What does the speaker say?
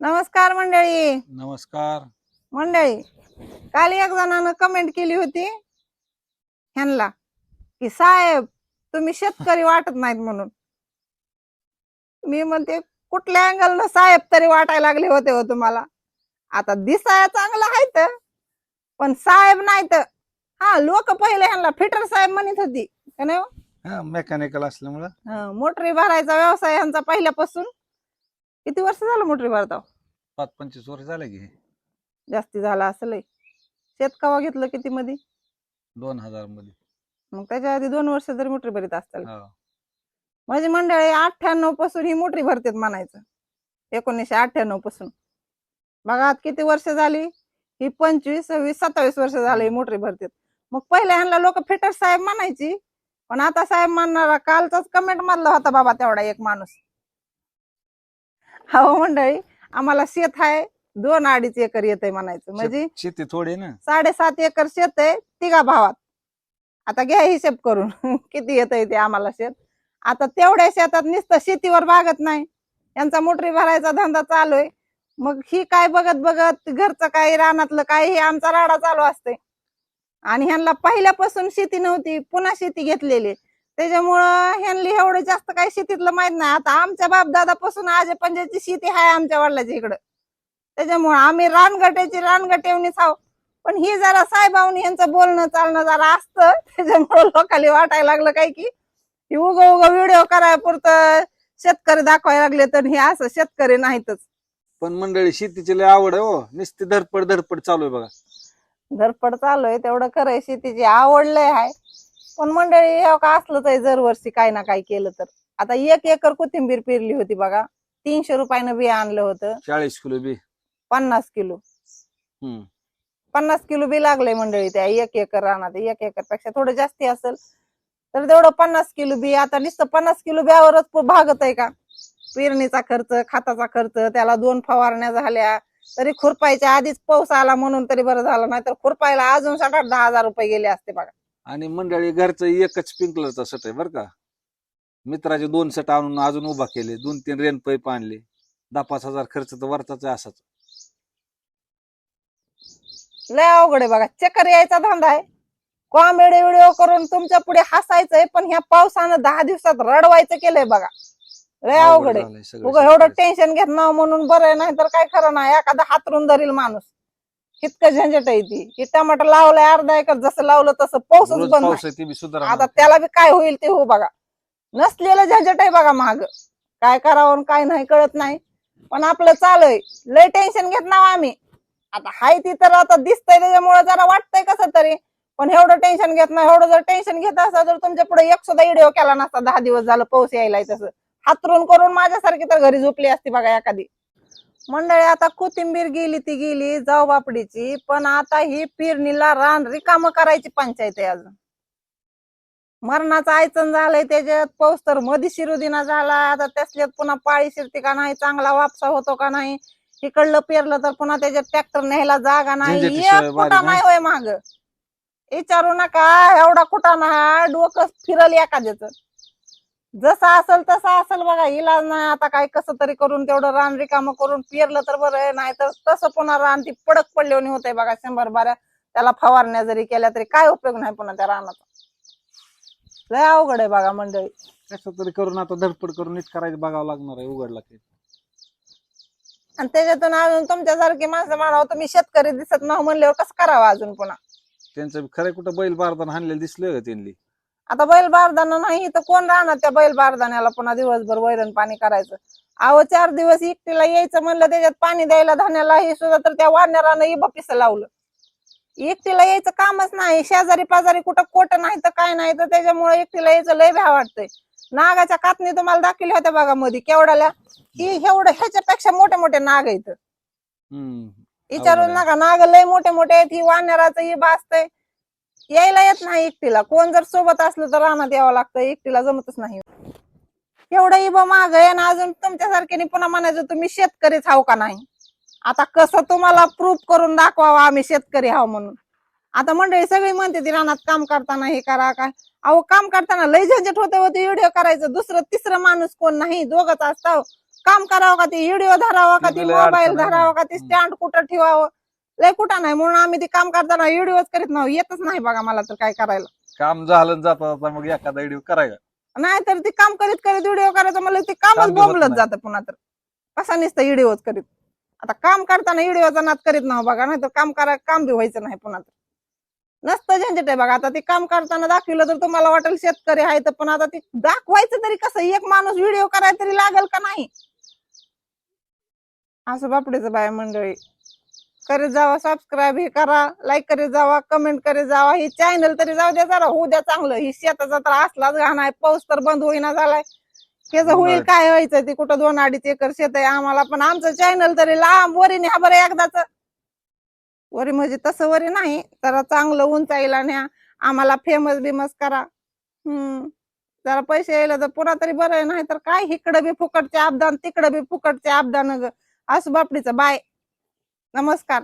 नमस्कार मंडळी. नमस्कार. मंडळी काल एक जणानं कमेंट केली होती ह्यांना की साहेब तुम्ही शेतकरी वाटत नाहीत म्हणून. मी म्हणते कुठल्या अँगलनं साहेब तरी वाटायला लागले होते हो तुम्हाला? आता दिसाया चांगला आहे तर पण साहेब नाही तर. हा लोक पहिले ह्यांना फिटर साहेब म्हणत होती का नाही हो? मेकॅनिकल असल्यामुळं. हं, मोटरी भरायचा व्यवसाय ह्यांचा पहिल्यापासून. किती वर्ष झालं मोटरी भरता पाच पंचवीस वर्ष झाले की जास्ती झाला असं शेत कवा घेतलं किती मध्ये दोन हजारमध्ये मग त्याच्या आधी दोन वर्ष तरी मोटरी भरीत असतात हा. माझी मंडळी अठ्ठ्याण्णवपासून ही मोटरी भरतेत म्हणायचं. एकोणीसशे अठ्ठ्याण्णवपासून. बघा आता किती वर्ष झाली? ही पंचवीस सव्वीस सत्तावीस वर्ष झाली ही मोटरी भरतेत. मग पहिल्या ह्यांना लोक फिटर साहेब म्हणायची. पण आता साहेब म्हणणारा कालचाच कमेंट मधला होता बाबा तेवढा एक माणूस. हो मंडळी आम्हाला शेत आहे दोन अडीच एकर येतंय म्हणायचं. म्हणजे शेत- थोडी ना. साडेसात एकर शेत आहे तिघा भावात. आता घ्या हिशेब करून किती येत ते आम्हाला शेत. आता तेवढ्या शेतात नुसतं शेतीवर भागत नाही. यांचा मोटरी भरायचा धंदा चालू आहे. मग ही काय बघत बघत घरचं काय रानातलं काय हे आमचा राडा चालू असते आणि ह्यांना पहिल्यापासून शेती नव्हती पुन्हा शेती घेतलेली त्याच्यामुळं ह्यांनी एवढं जास्त काही शेतीतलं माहीत नाही. आता आमच्या बाप दादापासून आज पंजाची शेती आहे आमच्या वडिलाच्या इकडं. त्याच्यामुळं आम्ही रानगट्याची रानगटेवणीच आहो. पण ही जरा साहेबावनी यांचं बोलणं चालणं जरा असतं. त्याच्यामुळं लोकांना वाटायला लागलं काय की ही उग उग व्हिडिओ करायला पुरतं शेतकरी दाखवायला लागले तर हे असं शेतकरी नाहीतच. पण मंडळी शेतीची लय आवड आहे हो. नुसती धडपड धडपड चालू आहे बघा. धडपड चालू आहे तेवढं खरंय शेतीची आवडलंय आहे पण मंडळी हे का असलंच आहे दरवर्षी काही ना काही केलं तर. आता एक एकर कोथिंबीर पेरली होती बघा. तीनशे रुपयानं बिया आणलं होतं. चाळीस किलो बी. पन्नास किलो. हम्म. पन्नास किलो बी लागले मंडळी त्या एक एकर रानात. एक एकरपेक्षा थोडं जास्ती असेल तर तेवढं पन्नास किलो बी. आता नुसतं पन्नास किलो बियावरच पो- भागत आहे का? पेरणीचा खर्च खताचा खर्च त्याला दोन फवारण्या झाल्या तरी खुरपायच्या आधीच पाऊस आला म्हणून तरी बरं झालं. नाही तर खुरपायला अजून साठ आठ दहा हजार रुपये गेले असते बघा. आणि मंडळी घरचं एकच स्प्रिंकलरचा सेट आहे बरं का. मित्राचे दोन सेट आणून अजून उभा केले. दोन तीन रेन पाईप आणले. दहा पाच हजार खर्च तर वरचाच आहे असाच. लय अवघड आहे बघा. चक्कर यायचा धंदा आहे. कॉमेडी व्हिडिओ करून तुमच्यापुढे हसायचंय पण ह्या पावसानं दहा दिवसात रडवायचं केलंय बघा. लय अवघड आहे. उगा एवढं. टेन्शन घेत ना म्हणून बरं नाही तर काय खरं नाही. एखादा हातरून धरील माणूस. इतकं झंझट आहे ती. की टमाटर लावलंय अर्धा एकर जसं लावलं तसं पाऊसच रोज बंद पाऊस नाही. आहे ते बी सुधारा आता त्याला बी काय होईल ते हो बघा. नसलेलं झंझट आहे बघा महाग काय करावं आणि काय नाही कळत नाही. पण आपलं चालू आहे लय टेन्शन घेत ना आम्ही. आता हाय ती तर आता दिसतंय त्याच्यामुळे जरा वाटतंय कसं तरी. पण एवढं टेन्शन घेत नाही. एवढं जर टेन्शन घेत असं तर तुमच्यापुढे एक सुद्धा व्हिडिओ केला नसता. दहा दिवस झालं पाऊस यायलाय तसं. हातरून करून माझ्यासारखी तर घरी झोपली असती बघा एखादी. मंडळी आता कोथिंबीर गेली ती गेली जाऊ बापडीची पण आता ही पेरणीला रान रिकाम करायची पंचायत आहे अजून. मरणाचं आयचन झालंय त्याच्यात पाऊस तर मधी शिरुदिना झाला आता त्याच्यात पुन्हा पाळी शिरते का नाही चांगला वापसा होतो का नाही इकडलं पेरलं तर पुन्हा त्याच्यात ट्रॅक्टर न्यायला जागा नाही एक कुठा नाही. नाही होय माग. विचारू नका एवढा कुठा ना डोकं फिरल एखाद्याच. जसं असेल तसं असेल बघा इलाज नाही आता काय कसं तरी करून तेवढं रान रिकामं करून पेरलं तर बरं आहे नाही तर तसं पुन्हा रान ती पडक पडल्याने होतंय बघा शंभर बाऱ्या. त्याला फवारण्या जरी केल्या तरी काय उपयोग नाही पुन्हा त्या रानाचा. लय अवघड आहे बघा मंडळी. कसं तरी करून आता धडपड करून नीट करायचं बघावं लागणार आहे उघडला की. आणि त्याच्यातून अजून तुमच्यासारखी माणसं म्हणावं तुम्ही शेतकरी दिसत नाही म्हणल्यावर कसं करावं अजून पुन्हा? त्यांचं खरं कुठं बैल बारदान हाणलेलं दिसलं त्यांनी? आता बैल बारदाना नाही तर कोण राहणार त्या बैल बारदाण्याला पुन्हा दिवसभर वैरण पाणी करायचं. अहो चार दिवस एकटीला यायचं म्हणलं त्याच्यात पाणी द्यायला धान्याला हे सुद्धा तर त्या वाढणारानं इबा पिसं लावलं. एकटीला यायचं कामच नाही शेजारी पाजारी कुठं कोट नाही तर काय नाही तर त्याच्यामुळे एकटीला यायचं लय भ्या वाटतंय. नागाच्या कातणी तुम्हाला दाखवल्या होत्या बघा मध्ये केवढ्याला की एवढं ह्याच्यापेक्षा मोठे मोठे नाग आहेत. विचारून. नका नाग लय मोठे मोठे आहेत ही वानराचं ही असतंय. यायला येत नाही एकटीला. कोण जर सोबत असलं तर रानात यावं लागतं. एकटीला जमतच नाही. एवढं इबा माग आहे ना अजून तुमच्यासारख्याने पुन्हा म्हणायचं तुम्ही शेतकरीच हाव का नाही? आता कसं तुम्हाला प्रूफ करून दाखवावं आम्ही शेतकरी हाव म्हणून. आता मंडळी सगळी म्हणते ती रानात काम करताना हे करा काय? अहो काम करताना लय झंझट होते होते व्हिडिओ करायचं. दुसरं तिसरं माणूस कोण नाही. दोघच असताव काम करावं का ते? व्हिडिओ धरावं का ती? मोबाईल. धरावं का ते. स्टँड कुठं ठेवावं? लय कुठं नाही म्हणून आम्ही ते काम करताना व्हिडिओच करीत नाही. येतच नाही बघा मला तर काय करायला. काम झालं जाता जाता मग एखादा व्हिडिओ करायचा नाही तर ते काम करीत करीत व्हिडिओ करायचं म्हणलं ते कामच काम होत बोंबलत नाही. जातं पुन्हा तर. कसा नसतं व्हिडिओच करीत? आता काम करताना व्हिडिओचा नाद करीत नाही बघा नाही तर काम करा काम बी व्हायचं नाही पुन्हा तर. नसतं झंझट आहे बघा आता ते काम करताना दाखवलं तर तुम्हाला वाटेल शेतकरी आहे तर पण आता ते दाखवायचं तरी कसं एक माणूस व्हिडिओ करायला तरी लागल का नाही? असं बापडीचं बाय मंडळी. करीत जावा सबस्क्राईब हे करा लाईक करीत जावा कमेंट करीत जावा. ही चॅनल तरी जाऊ द्या जरा होऊ द्या चांगलं. ही शेताचा तर असलाच घाण आहे. पाऊस तर बंद होईना झालाय. त्याचं होईल. काय व्हायचं? ते कुठं दोन अडीच एकर शेत आहे आम्हाला. पण आमचं चॅनल तरी लांब वरी न्या बरं एकदाच. वरी म्हणजे तसं वरी नाही. जरा चांगलं उंचाईला न्या. आम्हाला फेमस बिमस करा. हम्म. जरा पैसे यायला तर पुन्हा तरी बरं नाही तर काय? इकडं बी फुकटचे अपदान तिकडं बी फुकटचे अपदान ग. असं बापडीचं बाय. नमस्कार.